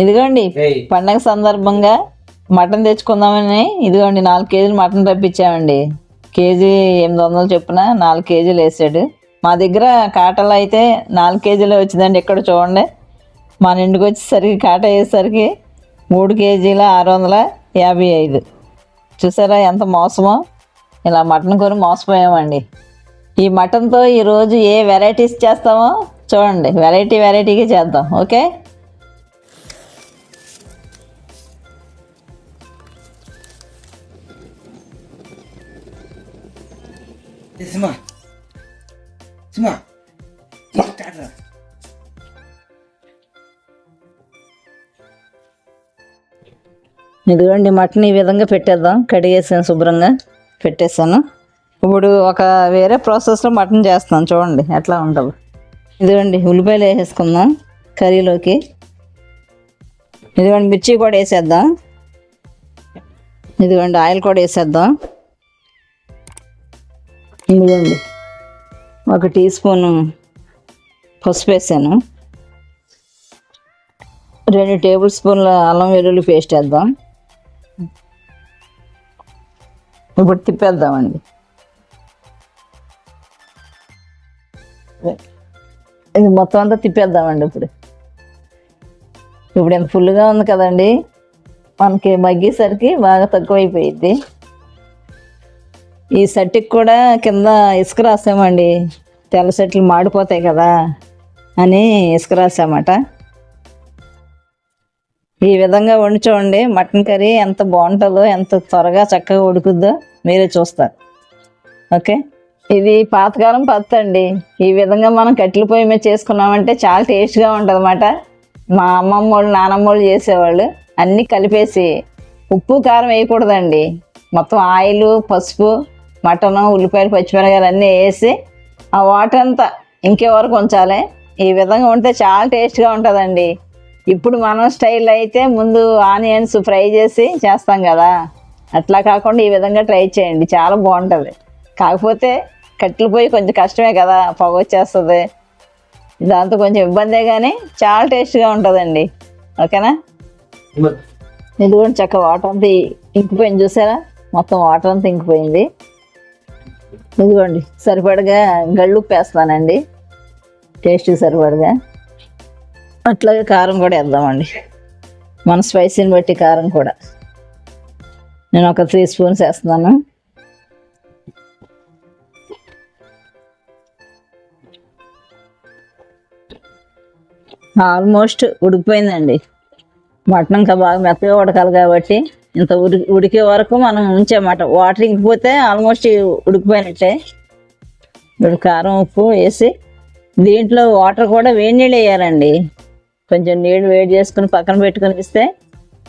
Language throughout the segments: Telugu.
ఇదిగోండి. పండగ సందర్భంగా మటన్ తెచ్చుకుందామని ఇదిగోండి నాలుగు కేజీలు మటన్ రప్పించామండి కేజీ ఎనిమిది వందలు చొప్పున నాలుగు కేజీలు వేసాడు. మా దగ్గర కాటలో అయితే నాలుగు కేజీలు వచ్చిందండి ఇక్కడ చూడండి. మన ఇంటికి వచ్చేసరికి కాట వేసేసరికి మూడు కేజీల ఆరు వందల యాభై ఐదు. చూసారా ఎంత మోసమో? ఇలా మటన్ కొని మోసపోయామండి. ఈ మటన్తో ఈరోజు ఏ వెరైటీస్ చేస్తామో చూడండి. వెరైటీ వెరైటీగా చేద్దాం. ఓకే? సుమా సుమా టాటా ఇదిగోండి మటన్ ఈ విధంగా పెట్టేద్దాం. కడిగేసాను శుభ్రంగా. పెట్టేసాను ఇప్పుడు ఒక వేరే ప్రాసెస్లో మటన్ చేస్తాను. చూడండి ఎట్లా ఉంటుంది. ఇదిగోండి ఉల్లిపాయలు వేసేసుకుందాం కర్రీలోకి. ఇదిగోండి మిర్చి కూడా వేసేద్దాం. ఇదిగోండి ఆయిల్ కూడా వేసేద్దాం. ఇదిగోండి. ఒక టీ స్పూన్ పసుపు వేసాను. రెండు టేబుల్ స్పూన్ల అల్లం వెల్లుల్లి పేస్ట్ వేద్దాం. ఇప్పుడు తిప్పేద్దామండి. ఇది మొత్తం అంతా తిప్పేద్దామండి ఇప్పుడు. ఇప్పుడు ఎంత ఫుల్గా ఉంది కదండి. మనకి మగ్గేసరికి బాగా తక్కువైపోయింది ఈ సెట్కి కూడా కింద ఇసుక రాసామండి. తెల్ల సెట్లు మాడిపోతాయి కదా అని ఇసుక రాసామట. ఈ విధంగా వండుచోండి మటన్ కర్రీ ఎంత బాగుంటుందో ఎంత త్వరగా చక్కగా ఉడుకుద్దో మీరే చూస్తారు. ఓకే? ఇది పాతకాలం పద్ధతి అండి. ఈ విధంగా మనం కట్టెల పొయ్యి మీద చేసుకున్నామంటే చాలా టేస్ట్గా ఉంటుంది అన్నమాట మా అమ్మమ్మ వాళ్ళు నానమ్మ వాళ్ళు చేసేవాళ్ళు. అన్నీ కలిపేసి ఉప్పు కారం వేయకూడదండి. మొత్తం ఆయిల్ పసుపు మటను ఉల్లిపాయలు పచ్చిమిరకాయలు అన్నీ వేసి ఆ వాటర్ అంతా ఇంకే వరకు ఉంచాలి. ఈ విధంగా ఉంటే చాలా టేస్ట్గా ఉంటుందండి. ఇప్పుడు మనం స్టైల్ అయితే ముందు ఆనియన్స్ ఫ్రై చేసి చేస్తాం కదా. అట్లా కాకుండా ఈ విధంగా ట్రై చేయండి. చాలా బాగుంటుంది. కాకపోతే కట్టెలు పోయి కొంచెం కష్టమే కదా పొగ వచ్చేస్తుంది. దాంతో కొంచెం ఇబ్బందే కానీ చాలా టేస్ట్గా ఉంటుందండి. ఓకేనా? ఇదిగోండి చక్క వాటర్ అంతా ఇంకిపోయింది. చూసారా? మొత్తం వాటర్ అంతా ఇంకిపోయింది. ఇదిగోండి సరిపడగా గళ్ళుప్పు వేస్తానండి టేస్ట్ సరిపడగా. అట్లాగే కారం కూడా వేద్దామండి. మన స్పైసీని బట్టి కారం కూడా. నేను ఒక త్రీ స్పూన్స్ వేస్తున్నాను. ఆల్మోస్ట్ ఉడికిపోయిందండి. మటన్ ఇంకా బాగా మెత్తగా ఉడకాలి కాబట్టి ఇంత ఉడికి ఉడికే వరకు మనం ఉంచామాట వాటర్ ఇంకిపోతే ఆల్మోస్ట్ ఉడికిపోయినట్టే. ఇప్పుడు కారం ఉప్పు వేసి దీంట్లో వాటర్ కూడా వేడి నీళ్ళు వేయాలండి. కొంచెం నీళ్ళు వేడి చేసుకుని పక్కన పెట్టుకుని ఇస్తే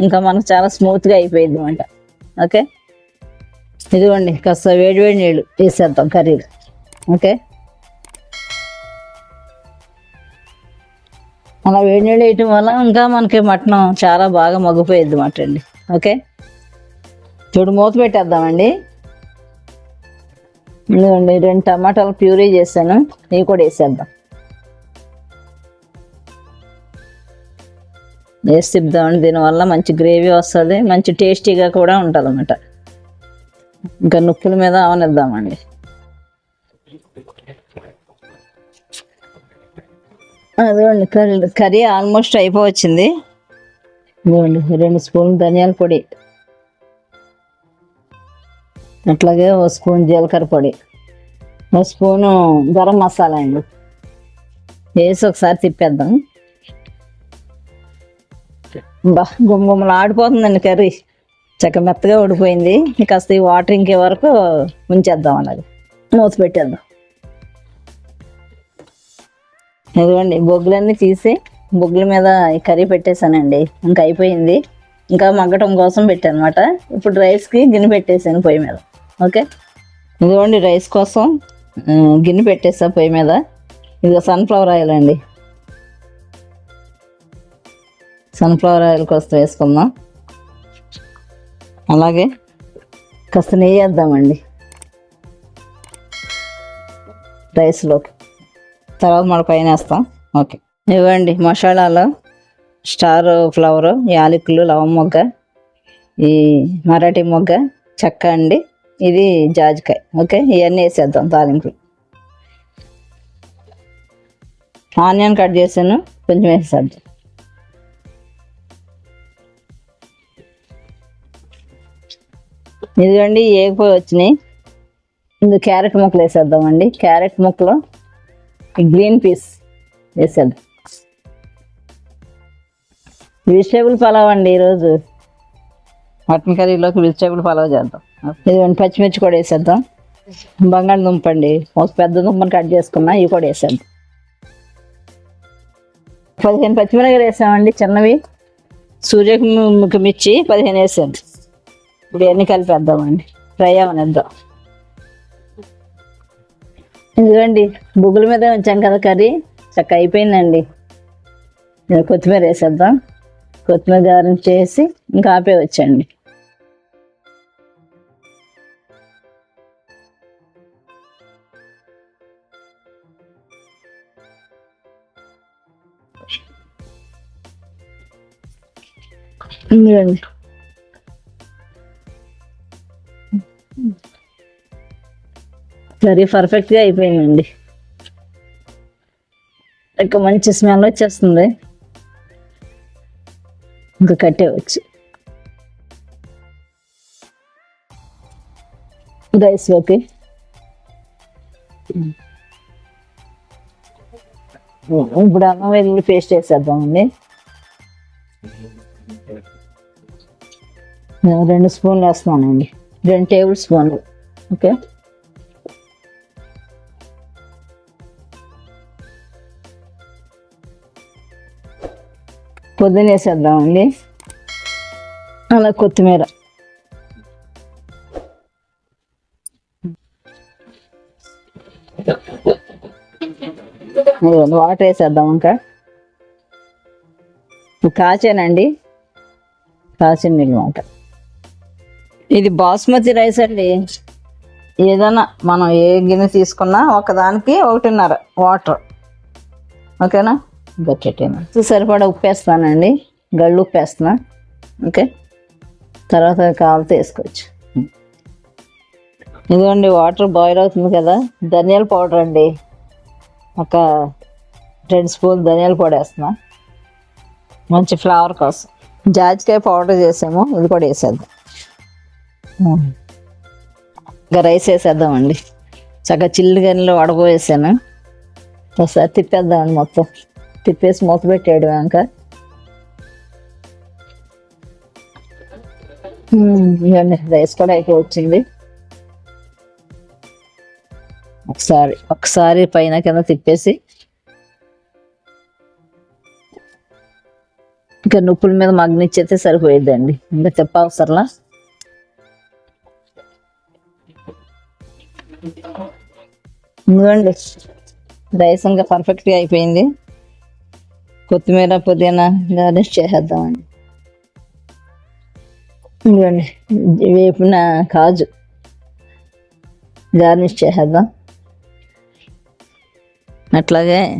ఇంకా మనకు చాలా స్మూత్గా అయిపోయింది అనమాట ఓకే? ఇదిగోండి కాస్త వేడి వేడి నీళ్ళు వేసేద్దాం కర్రీలు. ఓకే? అలా వేడి నీళ్ళు వేయటం వల్ల ఇంకా మనకి మటన్ చాలా బాగా మగ్గిపోయిద్ది మాట అండి. ఓకే? చూడు మూత పెట్టేద్దామండి. ఇదిగోండి రెండు టమాటాలు ప్యూరీ చేశాను. ఇవి కూడా వేసేద్దాం. వేసి తిప్పుదామండి దీనివల్ల మంచి గ్రేవీ వస్తుంది మంచి టేస్టీగా కూడా ఉంటుంది అన్నమాట ఇంకా నుప్పుల మీద అవనిద్దామండి. అదిగోండి కర్రీ కర్రీ ఆల్మోస్ట్ అయిపోవచ్చింది. ఇదిగోండి రెండు స్పూన్లు ధనియాల పొడి. అట్లాగే ఓ స్పూన్ జీలకర్ర పొడి. ఓ స్పూను గరం మసాలా అండి. వేసి ఒకసారి తిప్పేద్దాం. బా గుమ్మగుమ్మలు ఆడిపోతుందండి కర్రీ. చక్క మెత్తగా ఉడిపోయింది కాస్త ఈ వాటర్ ఇంకే వరకు ఉంచేద్దాం అలాగే. మూత పెట్టేద్దాం. ఇదిగోండి బొగ్గులన్నీ తీసి బొగ్గుల మీద ఈ కర్రీ పెట్టేశానండి. ఇంకా అయిపోయింది. ఇంకా మగ్గటం కోసం పెట్టాను అనమాట ఇప్పుడు రైస్కి గిన్నె పెట్టేసాను పొయ్యి మీద. ఓకే? ఇదిగోండి రైస్ కోసం గిన్నె పెట్టేసా పొయ్యి మీద. ఇదిగో సన్ఫ్లవర్ ఆయిల్ అండి. సన్ఫ్లవర్ ఆయిల్ కోసం వేసుకుందాం. అలాగే కాస్త నెయ్యి వేద్దామండి. రైస్లోకి. తర్వాత మన పైన వేస్తాం. ఓకే. ఇవ్వండి మసాలాలో స్టార్ ఫ్లవర్ యాలకులు లవం మొగ్గ ఈ మరాఠీ మొగ్గ చెక్క అండి. ఇది జాజికాయ. ఓకే? ఇవన్నీ వేసేద్దాం తాలింపు. ఆనియన్ కట్ చేసాను కొంచెం వేసేద్దాం. ఇదిగోండి ఏగిపోయి వచ్చినాయి. ముందు క్యారెట్ ముక్కలు వేసేద్దామండి. క్యారెట్ ముక్కలు గ్రీన్ పీస్ వేసేద్దాం. వెజిటేబుల్ పలావ్ అండి ఈరోజు. మటన్ కర్రీలోకి వెజిటేబుల్ పలావ్ చేద్దాం. ఇదిగోండి పచ్చిమిర్చి కూడా వేసేద్దాం. బంగాళదుంప అండి. ఒక పెద్ద దుంపని కట్ చేసుకున్నా ఇవి కూడా వేసేద్దాం. పదిహేను పచ్చిమిరపకాయలు వేసామండి చిన్నవి. సూర్యముఖి మిర్చి పదిహేను వేసాను. ఇప్పుడు ఇవన్నీ కలిపేద్దామండి ఫ్రై అవనిద్దాం. ఇదిగోండి బుగ్గుల మీద ఉంచాం కదా కర్రీ. చక్క అయిపోయిందండి. కొత్తిమీర వేసేద్దాం. కొత్తిమీర గారం చేసి ఇంకా ఆపే వచ్చండి ఇదిగోండి కర్రీ పర్ఫెక్ట్గా అయిపోయిందండి. ఇంకా మంచి స్మెల్ వచ్చేస్తుంది. ఇంకా కట్టేవచ్చు రైస్లోకి ఇప్పుడు అన్నం వెల్లుల్లి పేస్ట్ వేసేద్దామండి రెండు స్పూన్లు వేస్తున్నానండి. రెండు టేబుల్ స్పూన్లు. ఓకే? పొద్దున వేసేద్దామండి. అలా కొత్తిమీర. వాటర్ వేసేద్దాం ఇంకా. కాచానండి. కాచిన నీళ్ళు వాటర్ ఇది బాస్మతి రైస్ అండి. ఏదైనా మనం ఏ గిన్నె తీసుకున్నా ఒకదానికి ఒకటిన్నర వాటర్. ఓకేనా? గట్టెట్టేనా సరిపడా ఉప్పు వేస్తానండి గళ్ళు ఉప్పు వేస్తున్నా ఓకే? తర్వాత కావాలితే వేసుకోవచ్చు. ఇదిగోండి వాటర్ బాయిల్ అవుతుంది కదా. ధనియాల పౌడర్ అండి. ఒక రెండు స్పూన్ ధనియాల పొడి వేస్తున్నా. మంచి ఫ్లేవర్ కోసం. జాజికాయ పౌడర్ చేసాము. ఇది కూడా వేసేద్దాం. ఇంకా రైస్ వేసేద్దామండి. చక్కగా చిల్లు గనిలో వడపోసేసాను ఒకసారి తిప్పేద్దామండి మొత్తం. తిప్పేసి మూత పెట్టాడు ఇంకా ఇవ్వండి రైస్ కూడా అయిపోయి వచ్చింది ఒకసారి ఒకసారి పైన కింద తిప్పేసి. ఇంకా నొప్పుల మీద మగ్నిచ్చేస్తే సరిపోయిద్దండి. ఇంకా తిప్ప ఇదిగోండి. రైస్ ఇంకా పర్ఫెక్ట్గా అయిపోయింది. కొత్తిమీర పుదీనా గార్నిష్ చేసేద్దామండి. ఇదిగోండి. వేపిన కాజు గార్నిష్ చేసేద్దాం. అట్లాగే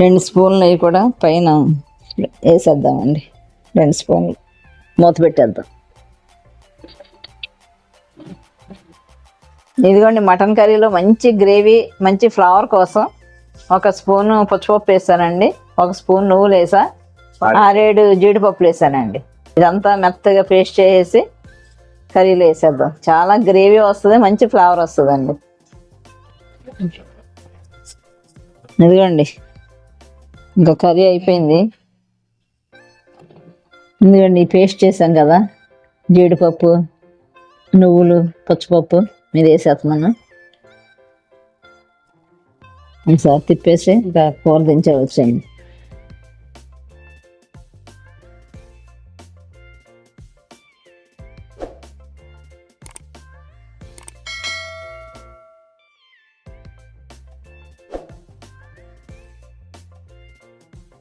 రెండు స్పూన్లు అవి కూడా పైన వేసేద్దామండి. రెండు స్పూన్లు మూత పెట్టేద్దాం. ఇదిగోండి మటన్ కర్రీలో మంచి గ్రేవీ మంచి ఫ్లేవర్ కోసం ఒక స్పూన్ పచ్చిపప్పు వేసానండి. ఒక స్పూన్ నువ్వులు వేసా. ఆరేడు జీడిపప్పులు వేసానండి. ఇదంతా మెత్తగా పేస్ట్ చేసేసి కర్రీలో వేసేద్దాం. చాలా గ్రేవీ వస్తుంది మంచి ఫ్లేవర్ వస్తుందండి. ఇదిగోండి ఇంకా కర్రీ అయిపోయింది. ఇదిగోండి పేస్ట్ చేసాం కదా జీడిపప్పు నువ్వులు పచ్చిపప్పు. మీద వేసేస్తున్నాను ఒకసారి తిప్పేసి ఇంకా కూర దించవచ్చండి